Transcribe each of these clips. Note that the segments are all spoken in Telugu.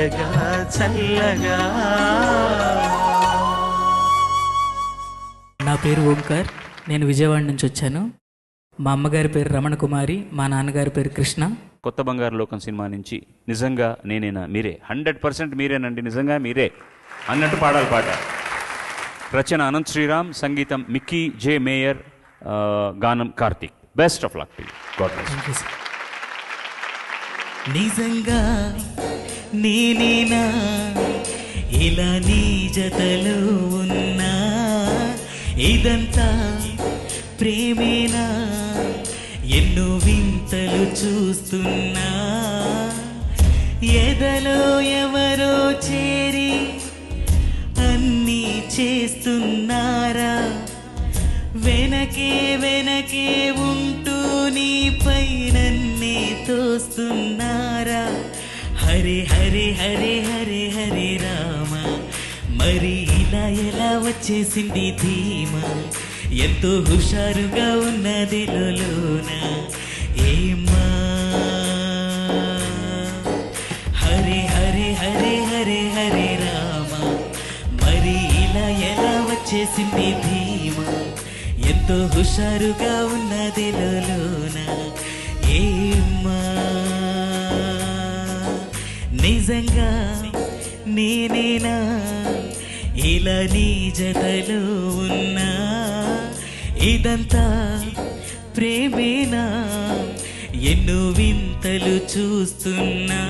తీయగా చల్లగా. నా పేరు ఓంకార్ నేను విజయవాడ నుంచి వచ్చాను. మా అమ్మగారి పేరు రమణ కుమారి మా నాన్నగారి పేరు కృష్ణ. కొత్త బంగారు లోకం సినిమా నుంచి నిజంగా నేనేనా? మీరే. హండ్రెడ్ పర్సెంట్ మీరేనండి. నిజంగా మీరే. అన్నట్టు పాడాలి పాట. రచన అనంత్ శ్రీరామ్ సంగీతం మిక్కీ జే మేయర్ గానం Karthik. Best of luck to God నిజంగా నేనేనా? ఇలా నీ జతలో ఉన్నా? ఇదంతా ప్రేమేనా? ఎన్నో వింతలు చూస్తున్నా? ఎదలో ఎవరో చేరి అన్నీ చేస్తున్నారా? వెనకే వెనకే ఉంటూ నీపై నన్నే తోస్తున్నా? హరి హరి హరి హరి హరి రామ. మరి ఇలా ఎలా వచ్చేసింది ధీమ? ఎంతో హుషారుగా ఉన్నది లోన. ఏమా హరి హరి హరి హరి హరి రామ. మరి ఇలా ఎలా వచ్చేసింది ధీమ? ఎంతో హుషారుగా ఉన్నది లోన. ఏమా నిజంగా నేనేనా? ఇలా నీ జతలో ఉన్నా? ఇదంతా ప్రేమేనా? ఎన్నో వింతలు చూస్తున్నా?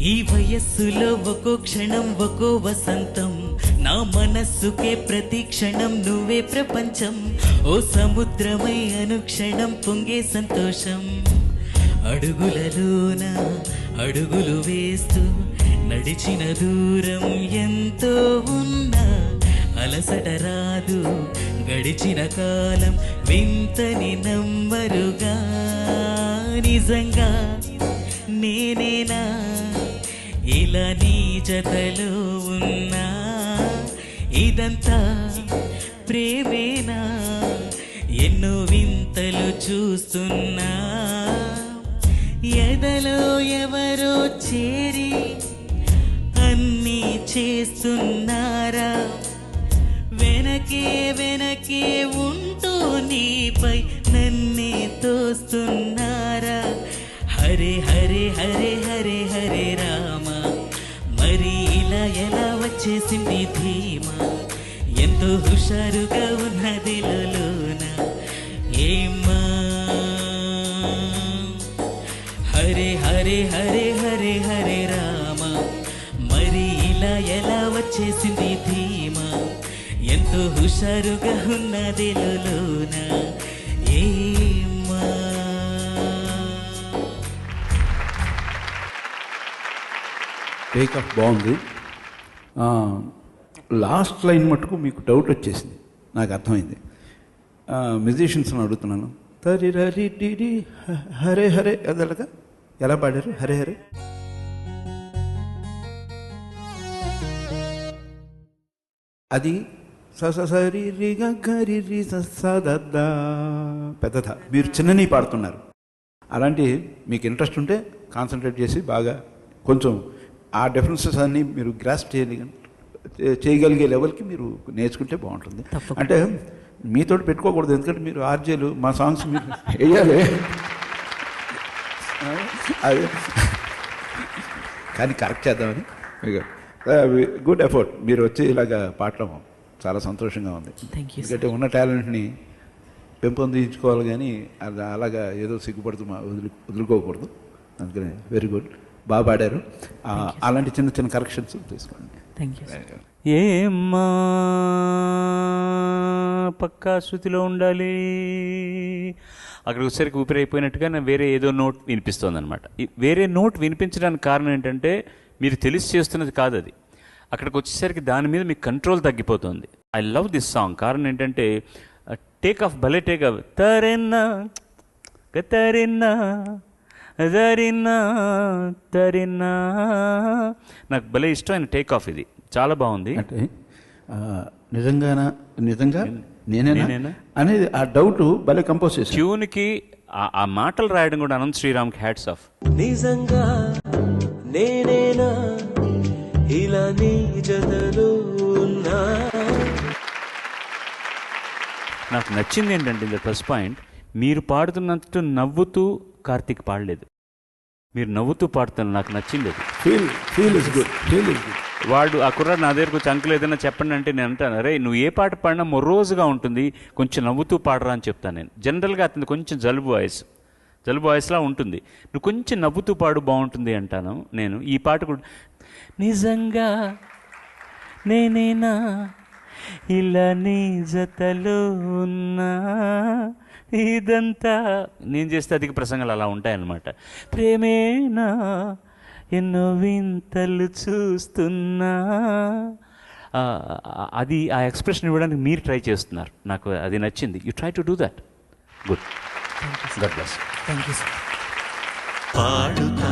ఈ వయస్సులో ఒక్కో క్షణం ఒక్కో వసంతం నా మనస్సుకే ప్రతి క్షణం నువ్వే ప్రపంచం. ఓ సముద్రమై అనుక్షణం పొంగే సంతోషం. అడుగులలోన అడుగులు వేస్తూ నడిచిన దూరం ఎంతో ఉన్నా. అలసట రాదు గడిచిన కాలం వింతని నమ్మరుగా. నిజంగా నేనేనా? ఇలా నీ జతలో ఉన్నా. ఇదంతా ప్రేమేనా? ఎన్నో వింతలు చూస్తున్నా. ఎదలో ఎవరో చేరి అన్నీ చేస్తున్నారా? వెనకే వెనకే ఉంటూ నీపై నన్నే తోస్తున్నారా? హరే హరే హరే హరే హరే రామ మరి ఇలా ఎలా చేసింది ధీమా. ఎంతో హుషారుగా ఉన్నది లోన. ఏమా హరే హరే హరే హరే హరే రామ. మరి ఇలా ఎలా వచ్చేసింది ధీమా? ఎంతో హుషారుగా ఉన్నది లోన. ఏమా టేక్ ఆఫ్ బాగుంది లాస్ట్ లైన్ మటుకు మీకు డౌట్ వచ్చేసింది. నాకు అర్థమైంది. మ్యూజిషియన్స్ని అడుగుతున్నాను. తరి రరి డిడి హరే హరే అదలగా ఎలా పాడారు? హరే హరే. అది స స స రి రి స స పెద్దద మీరు చిన్నని పాడుతున్నారు. అలాంటి మీకు ఇంట్రెస్ట్ ఉంటే కాన్సన్ట్రేట్ చేసి బాగా కొంచెం ఆ డిఫరెన్సెస్ అన్నీ మీరు గ్రాస్ప్ చేయగలి చేయగలిగే లెవెల్కి మీరు నేర్చుకుంటే బాగుంటుంది. అంటే మీతో పెట్టుకోకూడదు ఎందుకంటే మీరు ఆర్జేలు మా సాంగ్స్ మీరు వేయాలి. అది. కానీ కరెక్ట్ చేద్దామని. గుడ్ ఎఫర్ట్ మీరు వచ్చి ఇలాగా పాడటం చాలా సంతోషంగా ఉంది. ఎందుకంటే ఉన్న టాలెంట్ని పెంపొందించుకోవాలి కానీ అలాగా ఏదో సిగ్గుపడుతూ మా వదిలి వదులుకోకూడదు. అందుకని వెరీ గుడ్ బాగా పాడారు ఆ, అలాంటి చిన్న చిన్న కరెక్షన్స్ తీసుకోండి థ్యాంక్ యూ ఏమ్మా పక్కా శృతిలో ఉండాలి అక్కడికి వచ్చేసరికి ఊపిరైపోయినట్టుగా నా వేరే ఏదో నోట్ వినిపిస్తుంది అనమాట వేరే నోట్ వినిపించడానికి కారణం ఏంటంటే మీరు తెలిసి చేస్తున్నది కాదు అది అక్కడికి వచ్చేసరికి దాని మీద మీకు కంట్రోల్ తగ్గిపోతుంది ఐ లవ్ దిస్ సాంగ్ కారణం ఏంటంటే టేక్ ఆఫ్ భలే టేక్ ఆఫ్ తరెన్నా తరిన్నా జరిన్నా తరిన్నా నాకు భలే ఇష్టమైన టేక్ ఆఫ్ ఇది. చాలా బాగుంది. అంటే నిజంగానా? నిజంగా? నేనేనా? నేనేనా? అనేది ఆ డౌట్ భలే కంపోజ్ చేశాను ట్యూన్కి ఆ- ఆ మాటలు రాయడం కూడా అనంత్ శ్రీరామ్కి హ్యాట్స్ ఆఫ్ నిజంగా నేనేనా? ఇలా నీ జతలో నాకు నచ్చింది ఏంటంటే ద ప్లస్ పాయింట్ మీరు పాడుతున్నట్టు నవ్వుతూ కార్తీక్ పాడలేదు. మీరు నవ్వుతూ పాడుతున్నారు నాకు నచ్చింది అది feel feel is good feel is good వాడు ఆ కుర్రాడు నా దగ్గరకు వచ్చి అంకుల్ ఏదైనా చెప్పండి అంటే నేను అంటాను అరే నువ్వు ఏ పాట పాడినా మొర్రోజుగా ఉంటుంది కొంచెం నవ్వుతూ పాడరా అని చెప్తాను నేను. జనరల్గా అతను కొంచెం జలుబు వాయిస్ జలుబు వాయిస్లా ఉంటుంది. నువ్వు కొంచెం నవ్వుతూ పాడు బాగుంటుంది అంటాను నేను. ఈ పాట కూడా నిజంగా నేనేనా ఇలా నీ జతలో ఉన్నా ఇదంతా. నేను చేస్తే అధిక ప్రసంగాలు అలా ఉంటాయన్నమాట. ప్రేమేనా? ఎన్నో వింతలు చూస్తున్నా. అది ఆ ఎక్స్ప్రెషన్ ఇవ్వడానికి మీరు ట్రై చేస్తున్నారు. నాకు అది నచ్చింది. You try to do that good God bless thank you sir పాడుతా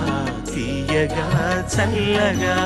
తీయగా చల్లగా.